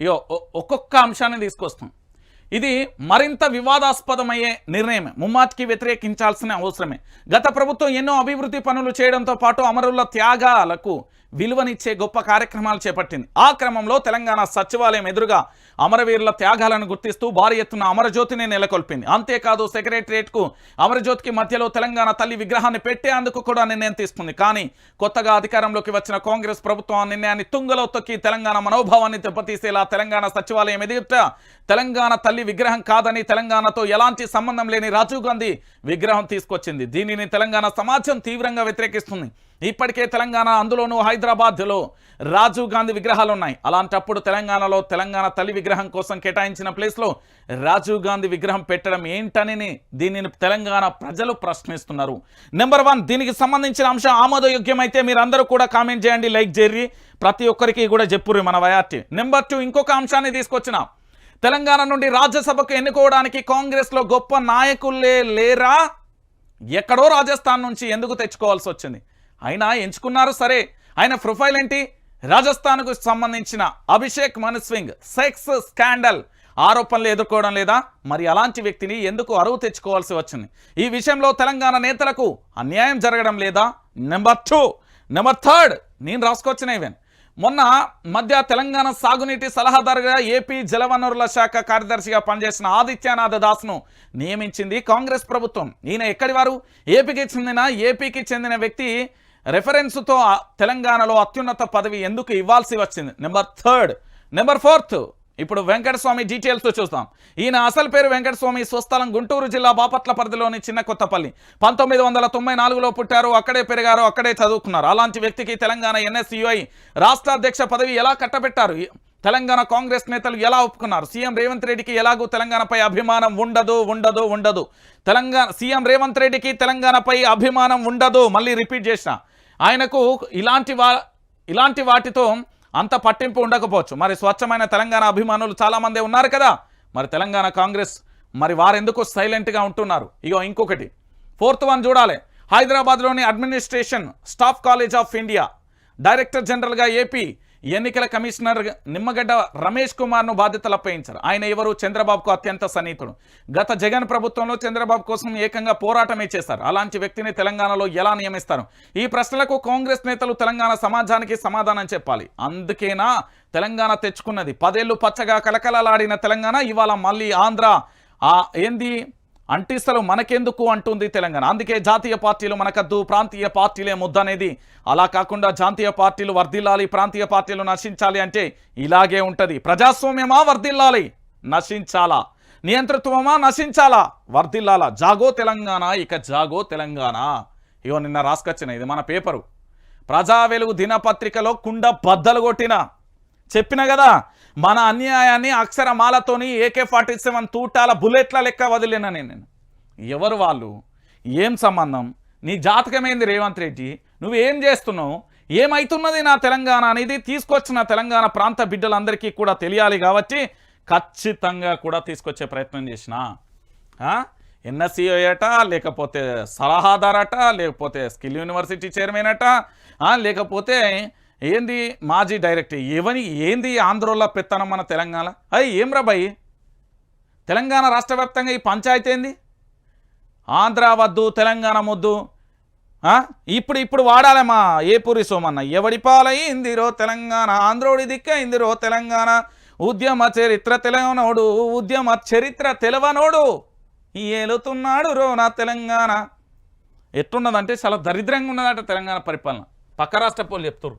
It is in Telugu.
ఇగో ఒక్కొక్క అంశాన్ని తీసుకొస్తాం. ఇది మరింత వివాదాస్పదమయ్యే నిర్ణయం ముమ్మాత్కి వ్యతిరేకించాల్సిన అవసరమే. గత ప్రభుత్వం ఎన్నో అభివృద్ధి పనులు చేయడంతో పాటు అమరుల త్యాగాలకు విలువనిచ్చే గొప్ప కార్యక్రమాలు చేపట్టింది. ఆ క్రమంలో తెలంగాణ సచివాలయం ఎదురుగా అమరవీరుల త్యాగాలను గుర్తిస్తూ భారీ ఎత్తున అమరజ్యోతిని నెలకొల్పింది. అంతేకాదు సెక్రటరియట్కు అమరజ్యోతికి మధ్యలో తెలంగాణ తల్లి విగ్రహాన్ని పెట్టేందుకు కూడా నిర్ణయం తీసుకుంది. కానీ కొత్తగా అధికారంలోకి వచ్చిన కాంగ్రెస్ ప్రభుత్వం ఆ నిర్ణయాన్ని తుంగలో తొక్కి తెలంగాణ మనోభావాన్ని దెబ్బతీసేలా తెలంగాణ సచివాలయం ఎదుట తెలంగాణ తల్లి విగ్రహం కాదని తెలంగాణతో ఎలాంటి సంబంధం లేని రాజీవ్ గాంధీ విగ్రహం తీసుకొచ్చింది. దీనిని తెలంగాణ సమాజం తీవ్రంగా వ్యతిరేకిస్తుంది. ఇప్పటికే తెలంగాణ అందులోనూ హైదరాబాద్ హైదరాబాద్లో రాజీవ్ గాంధీ విగ్రహాలు ఉన్నాయి అలాంటప్పుడు తెలంగాణలో తెలంగాణ తల్లి విగ్రహం కోసం కేటాయించిన ప్లేస్లో రాజీవ్ గాంధీ విగ్రహం పెట్టడం ఏంటని దీనిని తెలంగాణ ప్రజలు ప్రశ్నిస్తున్నారు. నెంబర్ వన్ దీనికి సంబంధించిన అంశం ఆమోదయోగ్యమైతే మీరందరూ కూడా కామెంట్ చేయండి లైక్ చేయండి. ప్రతి ఒక్కరికి కూడా చెప్పుర్రి మన వయార్టీ. నెంబర్ టూ ఇంకొక అంశాన్ని తీసుకొచ్చిన. తెలంగాణ నుండి రాజ్యసభకు ఎన్నుకోవడానికి కాంగ్రెస్లో గొప్ప నాయకులే లేరా? ఎక్కడో రాజస్థాన్ నుంచి ఎందుకు తెచ్చుకోవాల్సి వచ్చింది? అయినా ఎంచుకున్నారు సరే. ఆయన ప్రొఫైల్ ఏంటి? రాజస్థాన్కు సంబంధించిన అభిషేక్ మనుస్వింగ్ సెక్స్ స్కాండల్. ఆరోపణలు ఎదుర్కోవడం లేదా? మరి అలాంటి వ్యక్తిని ఎందుకు అరువు తెచ్చుకోవాల్సి వచ్చింది? ఈ విషయంలో తెలంగాణ నేతలకు అన్యాయం జరగడం లేదా? Number two. Number third. నేను రాసుకొచ్చిన ఈవెన్. మొన్న మధ్య తెలంగాణ సాగునీటి సలహాదారుగా ఏపీ జలవనరుల శాఖ కార్యదర్శిగా పనిచేసిన ఆదిత్యనాథ దాస్ను నియమించింది కాంగ్రెస్ ప్రభుత్వం. ఈయన ఎక్కడి వారు? ఏపీకి చెందిన ఏపీకి చెందిన వ్యక్తి రెఫరెన్స్తో తెలంగాణలో అత్యున్నత పదవి ఎందుకు ఇవ్వాల్సి వచ్చింది? నెంబర్ థర్డ్ నెంబర్ ఫోర్త్ ఇప్పుడు వెంకటస్వామి డీటెయిల్స్ చూస్తాం ఈయన అసలు పేరు వెంకటస్వామి. స్వస్థలం గుంటూరు జిల్లా బాపట్ల పరిధిలోని చిన్న కొత్తపల్లి. పంతొమ్మిది వందల తొంభై నాలుగులో పుట్టారు. అక్కడే పెరిగారు. అక్కడే చదువుకున్నారు. అలాంటి వ్యక్తికి తెలంగాణ ఎన్ఎస్యుఐ రాష్ట్ర అధ్యక్ష పదవి ఎలా కట్టబెట్టారు? తెలంగాణ కాంగ్రెస్ నేతలు ఎలా ఒప్పుకున్నారు? సీఎం రేవంత్ రెడ్డికి ఎలాగూ తెలంగాణపై అభిమానం ఉండదు ఉండదు ఉండదు. తెలంగాణ సీఎం రేవంత్ రెడ్డికి తెలంగాణపై అభిమానం ఉండదు. మళ్ళీ రిపీట్ చేసిన. ఆయనకు ఇలాంటి వా ఇలాంటి వాటితో అంత పట్టింపు ఉండకపోవచ్చు. మరి స్వచ్ఛమైన తెలంగాణ అభిమానులు చాలామంది ఉన్నారు కదా. మరి తెలంగాణ కాంగ్రెస్ మరి వారెందుకు సైలెంట్గా ఉంటున్నారు. ఇగో ఇంకొకటి. ఫోర్త్ వన్ చూడాలి. హైదరాబాద్లోని administration staff college of India director జనరల్గా ఏపీ ఎన్నికల కమిషనర్ నిమ్మగడ్డ రమేష్ కుమార్ను బాధ్యతలు అప్పగించారు. ఆయన ఎవరు? చంద్రబాబుకు అత్యంత సన్నిహితుడు. గత జగన్ ప్రభుత్వంలో చంద్రబాబు కోసం ఏకంగా పోరాటమే చేశారు. అలాంటి వ్యక్తిని తెలంగాణలో ఎలా నియమిస్తారు? ఈ ప్రశ్నలకు కాంగ్రెస్ నేతలు తెలంగాణ సమాజానికి సమాధానం చెప్పాలి. అందుకేనా తెలంగాణ తెచ్చుకున్నది? పదేళ్ళు పచ్చగా కలకలలాడిన తెలంగాణ ఇవాళ మళ్ళీ ఆంధ్ర. ఏంది? అంటిస్తలు మనకెందుకు అంటుంది తెలంగాణ. అందుకే జాతీయ పార్టీలు మనకద్దు ప్రాంతీయ పార్టీలే ముద్దనేది. అలా కాకుండా జాతీయ పార్టీలు వర్ధిల్లాలి ప్రాంతీయ పార్టీలు నశించాలి అంటే ఇలాగే ఉంటుంది. ప్రజాస్వామ్యమా వర్ధిల్లాలి? నశించాలా? నియంతృత్వమా నశించాలా? వర్ధిల్లాలా? జాగో తెలంగాణ ఇక జాగో తెలంగాణ. ఇగో నిన్న రాసుకొచ్చిన ఇది మన పేపరు. ప్రజా వెలుగు దినపత్రికలో కుండ బద్దలు కొట్టిన. చెప్పిన కదా మన అన్యాయాన్ని అక్షరమాలతోని ఏకే ఫార్టీ సెవెన్ తూటాల బుల్లెట్ల లెక్క వదిలేనా నేను ఎవరు వాళ్ళు? ఏం సంబంధం? నీ జాతకమైంది రేవంత్ రెడ్డి? నువ్వేం చేస్తున్నావు? ఏమైతున్నది నా తెలంగాణ అనేది తీసుకొచ్చిన తెలంగాణ ప్రాంత బిడ్డలందరికీ కూడా తెలియాలి కాబట్టి ఖచ్చితంగా కూడా తీసుకొచ్చే ప్రయత్నం చేసిన. ఎన్ఎస్సీ అట లేకపోతే సలహాదారట లేకపోతే స్కిల్ యూనివర్సిటీ చైర్మన్ అట లేకపోతే ఏంది మాజీ డైరెక్టర్ ఇవని ఏంది ఆంధ్రోళ్ళ పెత్తనం మన తెలంగాణ? అయ్యి ఏం రాబాయి తెలంగాణ రాష్ట్ర వ్యాప్తంగా ఈ పంచాయతీ ఏంది? ఆంధ్ర వద్దు తెలంగాణ వద్దు ఇప్పుడు ఇప్పుడు వాడాలేమా ఏ ఏపూరి సోమన్న? ఎవడి పాలయ్యిందిరో తెలంగాణ ఆంధ్రోడి దిక్కయిందిరో తెలంగాణ. ఉద్యమ చరిత్ర తెలవనోడు ఉద్యమ చరిత్ర తెలవనోడు ఏలుతున్నాడు రో నా తెలంగాణ. ఎట్లున్నదంటే చాలా దరిద్రంగా ఉన్నదట తెలంగాణ పరిపాలన. పక్క రాష్ట్ర పోలు చెప్తారు